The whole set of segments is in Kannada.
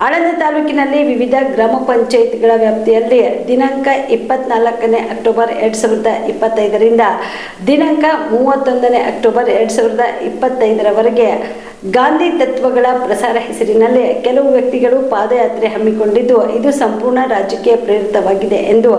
ಆಳಂದ ತಾಲೂಕಿನಲ್ಲಿ ವಿವಿಧ ಗ್ರಾಮ ಪಂಚಾಯಿತಿಗಳ ವ್ಯಾಪ್ತಿಯಲ್ಲಿ ದಿನಾಂಕ ಇಪ್ಪತ್ನಾಲ್ಕನೇ ಅಕ್ಟೋಬರ್ ಎರಡು ಸಾವಿರದ ಇಪ್ಪತ್ತೈದರಿಂದ ದಿನಾಂಕ ಮೂವತ್ತೊಂದನೇ ಅಕ್ಟೋಬರ್ ಎರಡು ಸಾವಿರದ ಇಪ್ಪತ್ತೈದರವರೆಗೆ ಗಾಂಧಿ ತತ್ವಗಳ ಪ್ರಸಾರ ಹೆಸರಿನಲ್ಲಿ ಕೆಲವು ವ್ಯಕ್ತಿಗಳು ಪಾದಯಾತ್ರೆ ಹಮ್ಮಿಕೊಂಡಿದ್ದು, ಇದು ಸಂಪೂರ್ಣ ರಾಜಕೀಯ ಪ್ರೇರಿತವಾಗಿದೆ ಎಂದು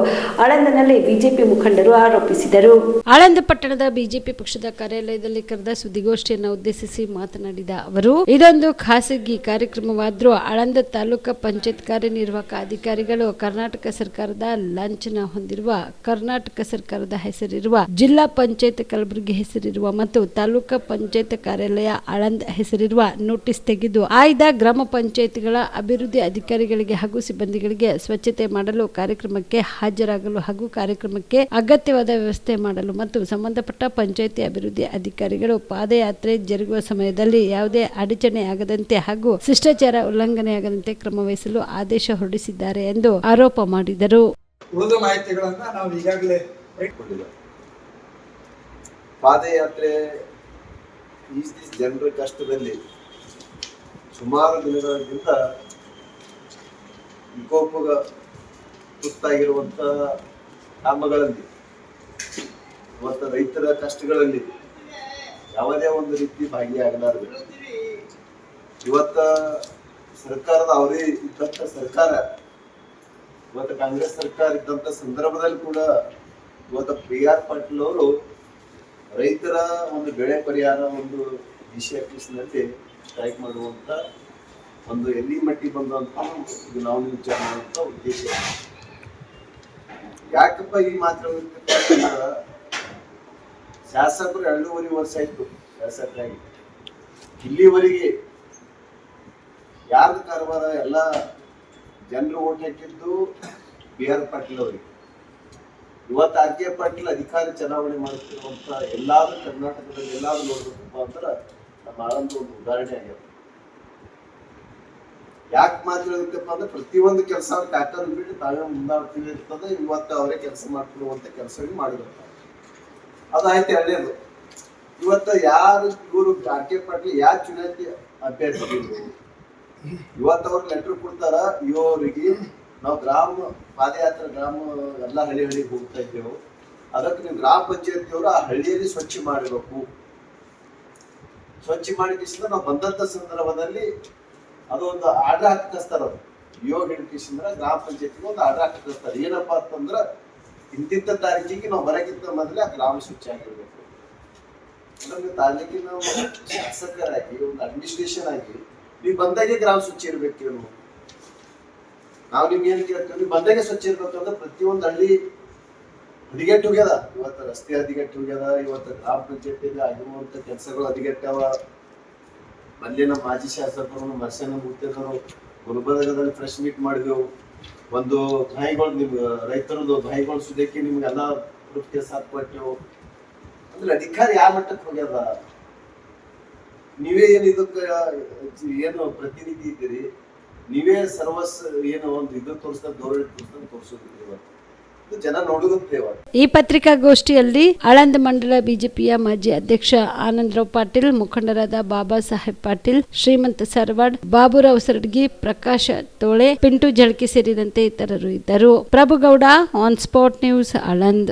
ಆಳಂದನಲ್ಲಿ ಬಿಜೆಪಿ ಮುಖಂಡರು ಆರೋಪಿಸಿದರು. ಆಳಂದ ಪಟ್ಟಣದ ಬಿಜೆಪಿ ಪಕ್ಷದ ಕಾರ್ಯಾಲಯದಲ್ಲಿ ಕರೆದ ಸುದ್ದಿಗೋಷ್ಠಿಯನ್ನು ಉದ್ದೇಶಿಸಿ ಮಾತನಾಡಿದ ಅವರು, ಇದೊಂದು ಖಾಸಗಿ ಕಾರ್ಯಕ್ರಮವಾದರೂ ಆಳಂದ ತಾಲೂಕು ಪಂಚಾಯತ್ ಕಾರ್ಯನಿರ್ವಾಹಕ ಅಧಿಕಾರಿಗಳು ಕರ್ನಾಟಕ ಸರ್ಕಾರದ ಲಾಂಛನ ಹೊಂದಿರುವ ಕರ್ನಾಟಕ ಸರ್ಕಾರದ ಹೆಸರಿರುವ ಜಿಲ್ಲಾ ಪಂಚಾಯತ್ ಕಲಬುರಗಿ ಹೆಸರಿರುವ ಮತ್ತು ತಾಲೂಕು ಪಂಚಾಯತ್ ಕಾರ್ಯಾಲಯ ಆಳಂದ್ ಹೆಸರಿರುವ ನೋಟಿಸ್ ತೆಗೆದು ಆಯ್ದ ಗ್ರಾಮ ಪಂಚಾಯತ್ಗಳ ಅಭಿವೃದ್ಧಿ ಅಧಿಕಾರಿಗಳಿಗೆ ಹಾಗೂ ಸಿಬ್ಬಂದಿಗಳಿಗೆ ಸ್ವಚ್ಛತೆ ಮಾಡಲು ಕಾರ್ಯಕ್ರಮಕ್ಕೆ ಹಾಜರಾಗಲು ಹಾಗೂ ಕಾರ್ಯಕ್ರಮಕ್ಕೆ ಅಗತ್ಯವಾದ ವ್ಯವಸ್ಥೆ ಮಾಡಲು ಮತ್ತು ಸಂಬಂಧಪಟ್ಟ ಪಂಚಾಯತಿ ಅಭಿವೃದ್ಧಿ ಅಧಿಕಾರಿಗಳು ಪಾದಯಾತ್ರೆ ಜರುಗುವ ಸಮಯದಲ್ಲಿ ಯಾವುದೇ ಅಡಚಣೆಯಾಗದಂತೆ ಹಾಗೂ ಶಿಷ್ಟಾಚಾರ ಉಲ್ಲಂಘನೆಯಾಗದಂತೆ ಕ್ರಮ ವಹಿಸಲು ಆದೇಶ ಹೊರಡಿಸಿದ್ದಾರೆ ಎಂದು ಆರೋಪ ಮಾಡಿದರು. ಉಳಿದ ಮಾಹಿತಿಗಳನ್ನ ನಾವು ಈಗಾಗಲೇ ಪಾದಯಾತ್ರೆ ಈ ಜನರ ಕಷ್ಟದಲ್ಲಿ ಸುಮಾರು ದಿನಗಳಿಂದ ವಿಕೋಪಗ ತುತ್ತಾಗಿರುವಂತಹ ಗ್ರಾಮಗಳಲ್ಲಿ, ಇವತ್ತು ರೈತರ ಕಷ್ಟಗಳಲ್ಲಿ ಯಾವುದೇ ಒಂದು ರೀತಿ ಭಾಗಿಯಾಗಲಾರದು. ಇವತ್ತ ಸರ್ಕಾರದ, ಅವರೇ ಇದ್ದಂಥ ಸರ್ಕಾರ, ಇವತ್ತು ಕಾಂಗ್ರೆಸ್ ಸರ್ಕಾರ ಇದ್ದಂಥ ಸಂದರ್ಭದಲ್ಲಿ ಕೂಡ ಇವತ್ತು ಬಿ ಆರ್ ಪಾಟೀಲ್ ಅವರು ರೈತರ ಒಂದು ಬೆಳೆ ಪರಿಹಾರ ಒಂದು ಡಿ ಆಫೀಸ್ನಲ್ಲಿ ಸ್ಟ್ರೈಕ್ ಮಾಡುವಂತ ಒಂದು ಎಲ್ಲಿ ಮಟ್ಟಿ ಬಂದಂತ ಇದು ನಾವು ವಿಚಾರ ಮಾಡುವಂತ ಉದ್ದೇಶ. ಯಾಕಪ್ಪ ಈ ಮಾತ್ರ ಶಾಸಕರು ಎರಡೂವರೆ ವರ್ಷ ಆಯ್ತು ಶಾಸಕರಾಗಿ. ಇಲ್ಲಿವರೆಗೆ ಯಾರ ಕಾರವಾರ ಎಲ್ಲ ಜನರು ಓಟ್ ಹಾಕಿದ್ದು ಬಿ ಆರ್ ಪಾಟೀಲ್ ಅವರಿಗೆ. ಇವತ್ತು ಆರ್ ಕೆ ಪಾಟೀಲ್ ಅಧಿಕಾರ ಚಲಾವಣೆ ಮಾಡುತ್ತಿರುವಂತ ಎಲ್ಲಾದ್ರೂ ಕರ್ನಾಟಕದಲ್ಲಿ ಎಲ್ಲಾದ್ರೂ ನೋಡಬೇಕಪ್ಪ ಅಂದ್ರೆ ನಮ್ಮ ಒಂದು ಉದಾಹರಣೆ ಆಗ್ಯದ. ಯಾಕೆ ಮಾತಾಡೋದಕ್ಕಪ್ಪ ಅಂದ್ರೆ ಪ್ರತಿಯೊಂದು ಕೆಲಸ ಅವ್ರು ಬಿಟ್ಟು ತಾವೇ ಮುಂದಾಡ್ತೀವಿ ಇರ್ತದೆ ಇವತ್ತು ಅವರೇ ಕೆಲಸ ಮಾಡ್ತಿರುವಂತ ಕೆಲಸವೇ ಮಾಡಿರ್ತಾರೆ ಅದಾಯ್ತು ಎರಡನೇದು. ಇವತ್ತು ಯಾರು ಇವರು ಆರ್ ಕೆ ಪಾಟೀಲ್ ಯಾರು ಚುನಾಯಿತಿ ಅಭ್ಯರ್ಥಿ ಇವತ್ತು ಅವ್ರು ಲೆಟರ್ ಕೊಡ್ತಾರ? ಇವರಿಗೆ ನಾವು ಗ್ರಾಮ, ಪಾದಯಾತ್ರೆ ಗ್ರಾಮ ಎಲ್ಲ ಹಳ್ಳಿ ಹಳ್ಳಿಗೆ ಹೋಗ್ತಾ ಇದ್ದೇವೆ. ಅದಕ್ಕೆ ನೀವು ಗ್ರಾಮ ಪಂಚಾಯತಿಯವರು ಆ ಹಳ್ಳಿಯಲ್ಲಿ ಸ್ವಚ್ಛ ಮಾಡಬೇಕು. ಸ್ವಚ್ಛ ಮಾಡಿಕಿಸಿದ ನಾವು ಬಂದಂತ ಸಂದರ್ಭದಲ್ಲಿ ಅದು ಒಂದು ಆರ್ಡರ್ ಹಾಕಿ ಅದು ಯೋಗ ಹಿಡ್ಕಿಸಿಂದ್ರ ಗ್ರಾಮ ಪಂಚಾಯತಿಗೆ ಒಂದು ಆರ್ಡರ್ ಹಾಕಿ ಏನಪ್ಪಾ ಅಂತಂದ್ರ ಇಂತಿಂತ ತಾರೀಕಿಗೆ ನಾವು ಬರಕ್ಕಿಂತ ಮೊದಲೇ ಆ ಗ್ರಾಮ ಸ್ವಚ್ಛ ಆಗಿರ್ಬೇಕು. ನಮಗೆ ತಾಲೂಕಿನ ಶಾಸಕರಾಗಿ, ಒಂದು ಅಡ್ಮಿನಿಸ್ಟ್ರೇಷನ್ ಆಗಿ, ನೀವು ಬಂದಾಗೆ ಗ್ರಾಮ ಸ್ವಚ್ಛ ಇರ್ಬೇಕು ನೀವು. ನಾವು ನಿಮ್ಗೆ ಏನ್ ಕೇಳ್ತೀವಿ? ಬಂದಾಗೆ ಸ್ವಚ್ಛ ಪ್ರತಿ ಪ್ರತಿಯೊಂದು ಹಳ್ಳಿ ಹದಿಗೆಟ್ಟು ಹೋಗ್ಯದ ಇವತ್ತು ರಸ್ತೆ ಹದಿಗೆಟ್ಟು ಹೋಗ್ಯದ ಇವತ್ತು ಗ್ರಾಮ ಪಂಚಾಯತಿಗೆ ಆಗಿರುವಂತ ಕೆಲಸಗಳು ಹದಿಗೆಟ್ಟವ ಮೊನ್ನೆ ನಮ್ಮ ಮಾಜಿ ಶಾಸಕರು ಮರ್ಸನ ಮುತ್ತಿದವರು ಗುಲ್ಬರ್ಗದಲ್ಲಿ ಫ್ರೆಶ್ ಮೀಟ್ ಮಾಡಿದೆವು. ಒಂದು ಬಾಯಿಗಳು ನಿಮ್, ರೈತರದ್ದು ಬಾಯಿಗಳು ಸುದಕ್ಕೆ ನಿಮ್ಗೆಲ್ಲ ಪ್ರೂಫ್ ಸಾಥ್ ಕೊಟ್ಟೆವು. ಅಂದ್ರೆ ಅಧಿಕಾರಿ ಯಾವ ಮಟ್ಟಕ್ಕೆ ಹೋಗ್ಯದ ನೀವೇ ಏನು ಏನು ಪ್ರತಿನಿಧಿ ಇದ್ದೀರಿ? ನೀವೇ ಸರ್ವಸ್ ಏನೋ ಒಂದು ಇದು ತೋರಿಸ್ತಾ ಧೋರಣೆ ತೋರಿಸ್ತಾ ತೋರಿಸೋದು ಇವತ್ತು ಈ ಪತ್ರಿಕಾಗೋಷ್ಠಿಯಲ್ಲಿ ಆಳಂದ ಮಂಡಲ ಬಿಜೆಪಿಯ ಮಾಜಿ ಅಧ್ಯಕ್ಷ ಆನಂದರಾವ್ ಪಾಟೀಲ್, ಮುಖಂಡರಾದ ಬಾಬಾ ಸಾಹೇಬ್ ಪಾಟೀಲ್, ಶ್ರೀಮಂತ ಸರ್ವಾಡ್ ಬಾಬುರಾವ್ ಸರಡ್ಗಿ, ಪ್ರಕಾಶ ತೋಳೆ, ಪಿಂಟು ಜಳಕಿ ಸೇರಿದಂತೆ ಇತರರು ಇದ್ದರು. Prabhugouda on spot news Aland.